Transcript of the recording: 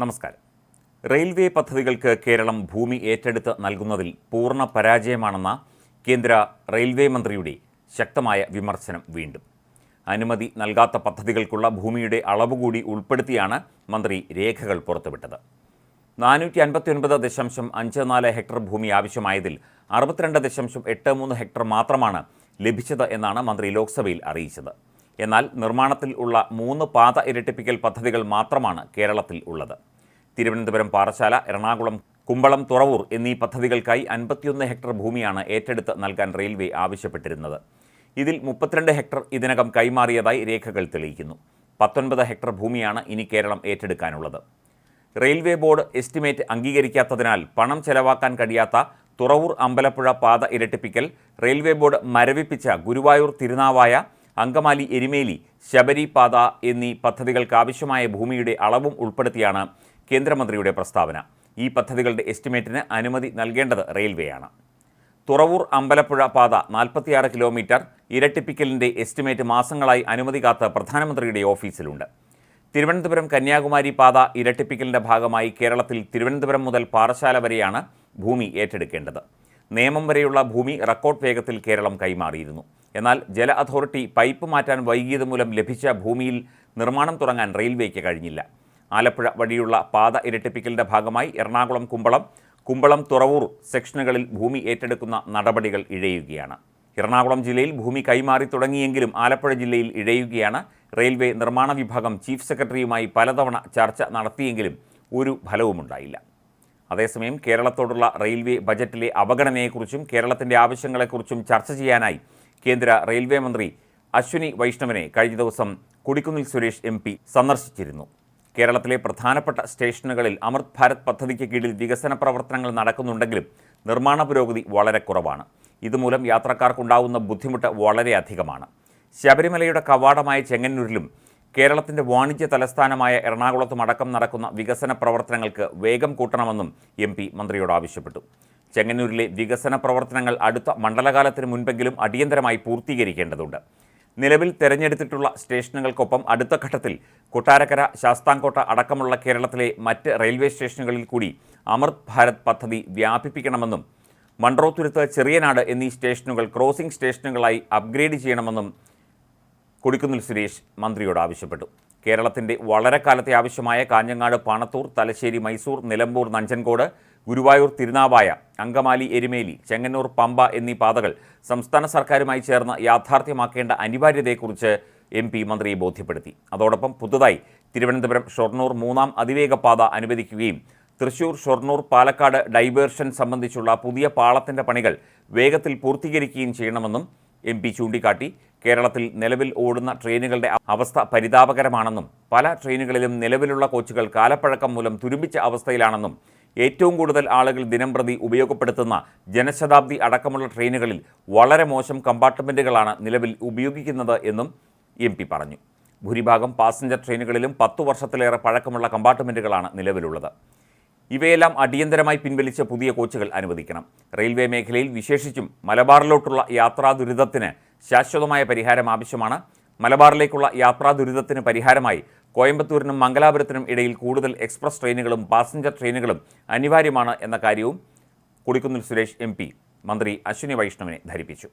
നമസ്കാരം. റെയിൽവേ പദ്ധതികൾക്ക് കേരളം ഭൂമി ഏറ്റെടുത്ത് നൽകുന്നതിൽ പൂർണ പരാജയമാണെന്ന കേന്ദ്ര റെയിൽവേ മന്ത്രിയുടെ ശക്തമായ വിമർശനം വീണ്ടും. അനുമതി നൽകാത്ത പദ്ധതികൾക്കുള്ള ഭൂമിയുടെ അളവ് കൂടി ഉൾപ്പെടുത്തിയാണ് മന്ത്രി രേഖകൾ പുറത്തുവിട്ടത്. നാനൂറ്റി അൻപത്തി ഒൻപത് ദശാംശം അഞ്ച് നാല് ഹെക്ടർ ഭൂമി ആവശ്യമായതിൽ അറുപത്തിരണ്ട് ദശാംശം എട്ട് മൂന്ന് ഹെക്ടർ മാത്രമാണ് ലഭിച്ചത് എന്നാണ് മന്ത്രി ലോക്സഭയിൽ അറിയിച്ചത്. എന്നാൽ നിർമ്മാണത്തിൽ ഉള്ള മൂന്ന് പാത ഇരട്ടിപ്പിക്കൽ പദ്ധതികൾ മാത്രമാണ് കേരളത്തിൽ ഉള്ളത്. തിരുവനന്തപുരം പാറശാല എറണാകുളം കുമ്പളം തുറവൂർ എന്നീ പദ്ധതികൾക്കായി അൻപത്തിയൊന്ന് ഹെക്ടർ ഭൂമിയാണ് ഏറ്റെടുത്ത് നൽകാൻ റെയിൽവേ ആവശ്യപ്പെട്ടിരുന്നത്. ഇതിൽ മുപ്പത്തിരണ്ട് ഹെക്ടർ ഇതിനകം കൈമാറിയതായി രേഖകൾ തെളിയിക്കുന്നു. പത്തൊൻപത് ഹെക്ടർ ഭൂമിയാണ് ഇനി കേരളം ഏറ്റെടുക്കാനുള്ളത്. റെയിൽവേ ബോർഡ് എസ്റ്റിമേറ്റ് അംഗീകരിക്കാത്തതിനാൽ പണം ചെലവാക്കാൻ കഴിയാത്ത തുറവൂർ അമ്പലപ്പുഴ പാത ഇരട്ടിപ്പിക്കൽ റെയിൽവേ ബോർഡ് മരവിപ്പിച്ച ഗുരുവായൂർ തിരുനാവായ അങ്കമാലി എരിമേലി ശബരി പാത എന്നീ പദ്ധതികൾക്ക് ആവശ്യമായ ഭൂമിയുടെ അളവും ഉൾപ്പെടുത്തിയാണ് കേന്ദ്രമന്ത്രിയുടെ പ്രസ്താവന. ഈ പദ്ധതികളുടെ എസ്റ്റിമേറ്റിന് അനുമതി നൽകേണ്ടത് റെയിൽവേയാണ്. തുറവൂർ അമ്പലപ്പുഴ പാത നാൽപ്പത്തിയാറ് കിലോമീറ്റർ ഇരട്ടിപ്പിക്കലിന്റെ എസ്റ്റിമേറ്റ് മാസങ്ങളായി അനുമതി കാത്ത് പ്രധാനമന്ത്രിയുടെ ഓഫീസിലുണ്ട്. തിരുവനന്തപുരം കന്യാകുമാരി പാത ഇരട്ടിപ്പിക്കലിന്റെ ഭാഗമായി കേരളത്തിൽ തിരുവനന്തപുരം മുതൽ പാറശാല വരെയാണ് ഭൂമി ഏറ്റെടുക്കേണ്ടത്. നിയമം വരെയുള്ള ഭൂമി റെക്കോർഡ് വേഗത്തിൽ കേരളം കൈമാറിയിരുന്നു. എന്നാൽ ജല അതോറിറ്റി പൈപ്പ് മാറ്റാൻ വൈകിയത് മൂലം ലഭിച്ച ഭൂമിയിൽ നിർമ്മാണം തുടങ്ങാൻ റെയിൽവേക്ക് കഴിഞ്ഞില്ല. ആലപ്പുഴ വഴിയുള്ള പാത ഇരട്ടിപ്പിക്കലിന്റെ ഭാഗമായി എറണാകുളം കുമ്പളം കുമ്പളം തുറവൂർ സെക്ഷനുകളിൽ ഭൂമി ഏറ്റെടുക്കുന്ന നടപടികൾ ഇഴയുകയാണ്. എറണാകുളം ജില്ലയിൽ ഭൂമി കൈമാറി തുടങ്ങിയെങ്കിലും ആലപ്പുഴ ജില്ലയിൽ ഇഴയുകയാണ്. റെയിൽവേ നിർമ്മാണ വിഭാഗം ചീഫ് സെക്രട്ടറിയുമായി പലതവണ ചർച്ച നടത്തിയെങ്കിലും ഒരു ഫലവുമുണ്ടായില്ല അതേസമയം കേരളത്തോടുള്ള റെയിൽവേ ബജറ്റിലെ അവഗണനയെക്കുറിച്ചും കേരളത്തിന്റെ ആവശ്യങ്ങളെക്കുറിച്ചും ചർച്ച ചെയ്യാനായി കേന്ദ്ര റെയിൽവേ മന്ത്രി അശ്വിനി വൈഷ്ണവനെ കഴിഞ്ഞ ദിവസം കൊടിക്കുന്നിൽ സുരേഷ് എം സന്ദർശിച്ചിരുന്നു. കേരളത്തിലെ പ്രധാനപ്പെട്ട സ്റ്റേഷനുകളിൽ അമൃത് ഭാരത് പദ്ധതിക്ക് കീഴിൽ വികസന പ്രവർത്തനങ്ങൾ നടക്കുന്നുണ്ടെങ്കിലും നിർമ്മാണ പുരോഗതി വളരെ കുറവാണ്. ഇതുമൂലം യാത്രക്കാർക്കുണ്ടാകുന്ന ബുദ്ധിമുട്ട് വളരെ അധികമാണ്. ശബരിമലയുടെ കവാടമായ ചെങ്ങന്നൂരിലും കേരളത്തിന്റെ വാണിജ്യ തലസ്ഥാനമായ എറണാകുളത്തുമടക്കം നടക്കുന്ന വികസന പ്രവർത്തനങ്ങൾക്ക് വേഗം കൂട്ടണമെന്നും എം മന്ത്രിയോട് ആവശ്യപ്പെട്ടു. ചെങ്ങന്നൂരിലെ വികസന പ്രവർത്തനങ്ങൾ അടുത്ത മണ്ഡലകാലത്തിന് മുൻപെങ്കിലും അടിയന്തരമായി പൂർത്തീകരിക്കേണ്ടതുണ്ട്. നിലവിൽ തെരഞ്ഞെടുത്തിട്ടുള്ള സ്റ്റേഷനുകൾക്കൊപ്പം അടുത്ത ഘട്ടത്തിൽ കൊട്ടാരക്കര ശാസ്താംകോട്ട അടക്കമുള്ള കേരളത്തിലെ മറ്റ് റെയിൽവേ സ്റ്റേഷനുകളിൽ കൂടി അമൃത് ഭാരത് പദ്ധതി വ്യാപിപ്പിക്കണമെന്നും മൺട്രോത്തുരുത്ത് ചെറിയനാട് എന്നീ സ്റ്റേഷനുകൾ ക്രോസിംഗ് സ്റ്റേഷനുകളായി അപ്ഗ്രേഡ് ചെയ്യണമെന്നും കൊടിക്കുന്നിൽ സുരേഷ് മന്ത്രിയോട് ആവശ്യപ്പെട്ടു. കേരളത്തിന്റെ വളരെ കാലത്തെ ആവശ്യമായ കാഞ്ഞങ്ങാട് പാണത്തൂർ തലശ്ശേരി മൈസൂർ നിലമ്പൂർ നഞ്ചൻകോട് ഗുരുവായൂർ തിരുനാവായ അങ്കമാലി എരുമേലി ചെങ്ങന്നൂർ പമ്പ എന്നീ പാതകൾ സംസ്ഥാന സർക്കാരുമായി ചേർന്ന് യാഥാർത്ഥ്യമാക്കേണ്ട അനിവാര്യതയെക്കുറിച്ച് എം പി മന്ത്രിയെ ബോധ്യപ്പെടുത്തി. അതോടൊപ്പം പുതുതായി തിരുവനന്തപുരം ഷൊർണൂർ മൂന്നാം അതിവേഗ പാത അനുവദിക്കുകയും തൃശൂർ ഷൊർണൂർ പാലക്കാട് ഡൈവേർഷൻ സംബന്ധിച്ചുള്ള പുതിയ പാളത്തിന്റെ പണികൾ വേഗത്തിൽ പൂർത്തീകരിക്കുകയും ചെയ്യണമെന്നും എം പി ചൂണ്ടിക്കാട്ടി. കേരളത്തിൽ നിലവിൽ ഓടുന്ന ട്രെയിനുകളുടെ അവസ്ഥ പരിതാപകരമാണെന്നും പല ട്രെയിനുകളിലും നിലവിലുള്ള കോച്ചുകൾ കാലപ്പഴക്കം മൂലം തുരുമ്പിച്ച അവസ്ഥയിലാണെന്നും ഏറ്റവും കൂടുതൽ ആളുകൾ ദിനംപ്രതി ഉപയോഗപ്പെടുത്തുന്ന ജനശതാബ്ദി അടക്കമുള്ള ട്രെയിനുകളിൽ വളരെ മോശം കമ്പാർട്ട്മെന്റുകളാണ് നിലവിൽ ഉപയോഗിക്കുന്നത് എന്നും എം പി പറഞ്ഞു. ഭൂരിഭാഗം പാസഞ്ചർ ട്രെയിനുകളിലും പത്തു വർഷത്തിലേറെ പഴക്കമുള്ള കമ്പാർട്ട്മെന്റുകളാണ് നിലവിലുള്ളത്. ഇവയെല്ലാം അടിയന്തരമായി പിൻവലിച്ച പുതിയ കോച്ചുകൾ അനുവദിക്കണം. റെയിൽവേ മേഖലയിൽ വിശേഷിച്ചും മലബാറിലോട്ടുള്ള യാത്രാ ദുരിതത്തിന് ശാശ്വതമായ പരിഹാരം ആവശ്യമാണ്. മലബാറിലേക്കുള്ള യാത്രാ ദുരിതത്തിന് പരിഹാരമായി കോയമ്പത്തൂരിനും മംഗലാപുരത്തിനും ഇടയിൽ കൂടുതൽ എക്സ്പ്രസ് ട്രെയിനുകളും പാസഞ്ചർ ട്രെയിനുകളും അനിവാര്യമാണ് എന്ന കാര്യവും കൊടിക്കുന്നിൽ സുരേഷ് എം മന്ത്രി അശ്വിനി വൈഷ്ണവിനെ ധരിപ്പിച്ചു.